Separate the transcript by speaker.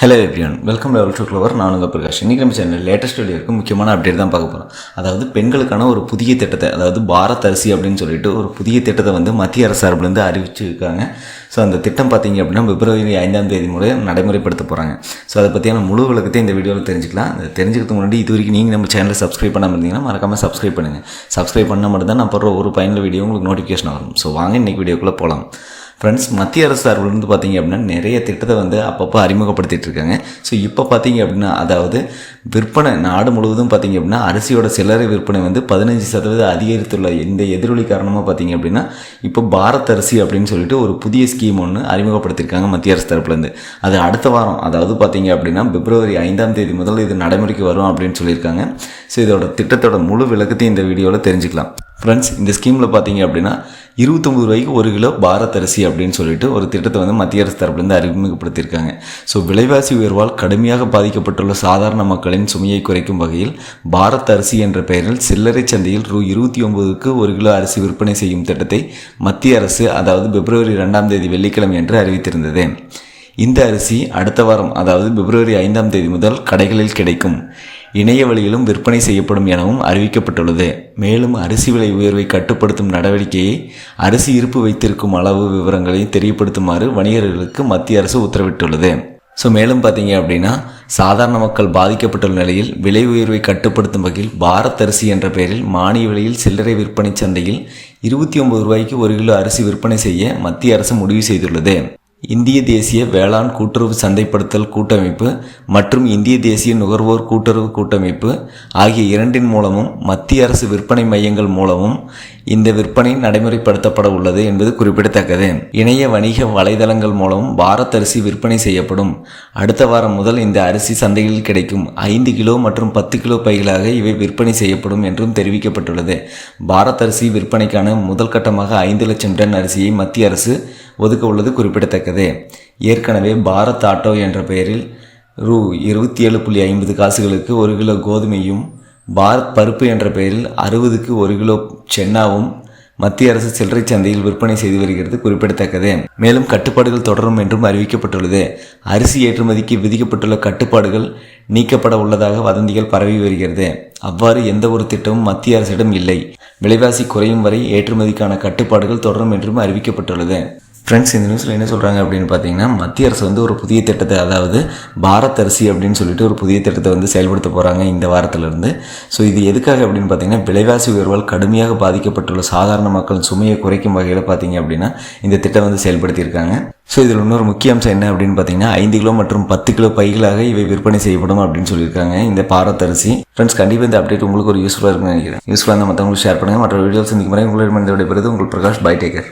Speaker 1: Hello everyone welcome level two clover நான் உங்கள் பிரகாஷ். இன்றைக்கி நம்ம சேனல் லேட்டஸ்ட் வீடியோக்கு முக்கியமான அப்டேட் தான் பார்க்க போகிறோம் அதாவது பெண்களுக்கான ஒரு புதிய திட்டத்தை அதாவது பாரத் அரிசி அப்படின்னு சொல்லிட்டு ஒரு புதிய திட்டத்தை வந்து மத்திய அரசு சார்பிலேருந்து அறிவிச்சிருக்காங்க. ஸோ அந்த திட்டம் பார்த்தீங்க அப்படின்னா பிப்ரவரி ஐந்தாம் தேதி முறை நடைமுறைப்படுத்த போகிறாங்க ஸோ அதை பற்றியான முழு விளக்கத்தை இந்த வீடியோவில் தெரிஞ்சுக்கலாம். அதை தெரிஞ்சுக்கிறதுக்கு முன்னாடி இது வரைக்கும் நீங்கள் நம்ம சேனலை சப்ஸ்கிரைப் பண்ணாமல் இருந்தீங்கன்னா மறக்காமல் சப்ஸ்கிரைப் பண்ணுங்கள் சப்ஸ்கிரைப் பண்ணால் மட்டும் தான் நான் போடுற ஒரு பயனுள்ள வீடியோ உங்களுக்கு நோட்டிஃபிகேஷன் வரும். ஸோ வாங்க இன்றைக்கி வீடியோக்குள்ளே போகலாம் ஃப்ரெண்ட்ஸ் மத்திய அரசு சார்பிலிருந்து பார்த்தீங்க அப்படின்னா நிறைய திட்டத்தை வந்து அப்பப்போ அறிமுகப்படுத்திட்டு இருக்காங்க. ஸோ இப்போ பார்த்தீங்க அப்படின்னா அதாவது விற்பனை நாடு முழுவதும் பார்த்தீங்க அப்படின்னா அரிசியோட சில்லறை விற்பனை வந்து பதினஞ்சு சதவீதம் அதிகரித்துள்ள இந்த எதிரொலி காரணமாக பார்த்தீங்க அப்படின்னா இப்போ பாரத் அரிசி அப்படின்னு சொல்லிட்டு ஒரு புதிய ஸ்கீம் ஒன்று அறிமுகப்படுத்தியிருக்காங்க மத்திய அரசு தரப்புலேருந்து அது அடுத்த வாரம் அதாவது பார்த்தீங்க அப்படின்னா பிப்ரவரி ஐந்தாம் தேதி முதல் இது நடைமுறைக்கு வரும் அப்படின்னு சொல்லியிருக்காங்க. ஸோ இதோட திட்டத்தோட முழு விளக்கத்தையும் இந்த வீடியோவில் தெரிஞ்சுக்கலாம். ஃப்ரெண்ட்ஸ் இந்த ஸ்கீமில் பார்த்தீங்க அப்படின்னா இருபத்தொம்பது ரூபாய்க்கு ஒரு கிலோ பாரத் அரிசி அப்படின்னு சொல்லிட்டு ஒரு திட்டத்தை வந்து மத்திய அரசு தரப்புலேருந்து அறிமுகப்படுத்தியிருக்காங்க. ஸோ விலைவாசி உயர்வால் கடுமையாக பாதிக்கப்பட்டுள்ள சாதாரண மக்களின் சுமையை குறைக்கும் வகையில் பாரத் அரிசி என்ற பெயரில் சில்லறை சந்தையில் ரூ. இருபத்தி ஒன்பதுக்கு ஒரு கிலோ அரிசி விற்பனை செய்யும் திட்டத்தை மத்திய அரசு அதாவது பிப்ரவரி ரெண்டாம் தேதி வெள்ளிக்கிழமை என்று அறிவித்திருந்தது. இந்த அரிசி அடுத்த வாரம் அதாவது பிப்ரவரி ஐந்தாம் தேதி முதல் கடைகளில் கிடைக்கும். இணைய வழியிலும் விற்பனை செய்யப்படும் எனவும் அறிவிக்கப்பட்டுள்ளது. மேலும் அரிசி விலை உயர்வை கட்டுப்படுத்தும் நடவடிக்கையை அரிசி இருப்பு வைத்திருக்கும் அளவு விவரங்களை தெரியப்படுத்துமாறு வணிகர்களுக்கு மத்திய அரசு உத்தரவிட்டுள்ளது. ஸோ மேலும் பார்த்தீங்க அப்படின்னா சாதாரண மக்கள் பாதிக்கப்பட்டுள்ள நிலையில் விலை உயர்வை கட்டுப்படுத்தும் வகையில் பாரத் அரிசி என்ற பெயரில் மானிய விலையில் சில்லறை விற்பனை சந்தையில் இருபத்தி ஒன்பது ரூபாய்க்கு ஒரு கிலோ அரிசி விற்பனை செய்ய மத்திய அரசு முடிவு செய்துள்ளது. இந்திய தேசிய வேளாண் கூட்டுறவு சந்தைப்படுத்தல் கூட்டமைப்பு மற்றும் இந்திய தேசிய நுகர்வோர் கூட்டுறவு கூட்டமைப்பு ஆகிய இரண்டின் மூலமும் மத்திய அரசு விற்பனை மையங்கள் மூலமும் இந்த விற்பனை நடைமுறைப்படுத்தப்பட உள்ளது என்பது குறிப்பிடத்தக்கது. இணைய வணிக வலைதளங்கள் மூலம் பாரத் அரிசி விற்பனை செய்யப்படும். அடுத்த வாரம் முதல் இந்த அரிசி சந்தையில் கிடைக்கும் ஐந்து கிலோ மற்றும் பத்து கிலோ பைகளாக இவை விற்பனை செய்யப்படும் என்றும் தெரிவிக்கப்பட்டுள்ளது. பாரத் அரிசி விற்பனைக்கான முதல் கட்டமாக ஐந்து லட்சம் டன் அரிசியை மத்திய அரசு ஒதுக்க உள்ளது குறிப்பிடத்தக்கது. ஏற்கனவே பாரத் ஆட்டோ என்ற பெயரில் ரூ இருபத்தி ஏழு புள்ளி ஐம்பது காசுகளுக்கு ஒரு கிலோ கோதுமையும் பாரத் பருப்பு என்ற பெயரில் அறுபதுக்கு ஒரு கிலோ சென்னாவும் மத்திய அரசு சில்லறை சந்தையில் விற்பனை செய்து வருகிறது குறிப்பிடத்தக்கது. மேலும் கட்டுப்பாடுகள் தொடரும் என்றும் அறிவிக்கப்பட்டுள்ளது. அரிசி ஏற்றுமதிக்கு விதிக்கப்பட்டுள்ள கட்டுப்பாடுகள் நீக்கப்பட உள்ளதாக வதந்திகள் பரவி வருகிறது. அவ்வாறு எந்த ஒரு திட்டமும் மத்திய அரசிடம் இல்லை. விலைவாசி குறையும் வரை ஏற்றுமதிக்கான கட்டுப்பாடுகள் தொடரும் என்றும் அறிவிக்கப்பட்டுள்ளது. ஃப்ரெண்ட்ஸ் இந்த நியூஸில் என்ன சொல்கிறாங்க அப்படின்னு பார்த்தீங்கன்னா மத்திய அரசு வந்து ஒரு புதிய திட்டத்தை அதாவது பாரத் அரிசி அப்படின்னு சொல்லிட்டு ஒரு புதிய திட்டத்தை வந்து செயல்படுத்த போகிறாங்க இந்த வாரத்திலிருந்து. ஸோ இது எதுக்காக அப்படின்னு பார்த்தீங்கன்னா விலைவாசி உயர்வால் கடுமையாக பாதிக்கப்பட்டுள்ள சாதாரண மக்கள் சுமையை குறைக்கும் வகையில் பார்த்தீங்க அப்படின்னா இந்த திட்டம் வந்து செயல்படுத்தியிருக்காங்க. ஸோ இதில் இன்னொரு முக்கிய அம்சம் என்ன அப்படின்னு பார்த்தீங்கன்னா ஐந்து கிலோ மற்றும் பத்து கிலோ பைகளாக இவை விற்பனை செய்யப்படும் அப்படின்னு சொல்லியிருக்காங்க இந்த பாரத் அரிசி. ஃப்ரெண்ட்ஸ் கண்டிப்பாக இந்த அப்டேட் உங்களுக்கு ஒரு யூஸ்ஃபுல்லாக இருக்குன்னு நினைக்கிறேன். யூஸ்ஃபுல்லாக இருந்தால் மற்றவங்களுக்கு ஷேர் பண்ணுங்கள் மற்ற வீடியோஸ் இந்த மாதிரி உங்களிடம் பிறகு உங்கள் பிரகாஷ் பை டேக்கர்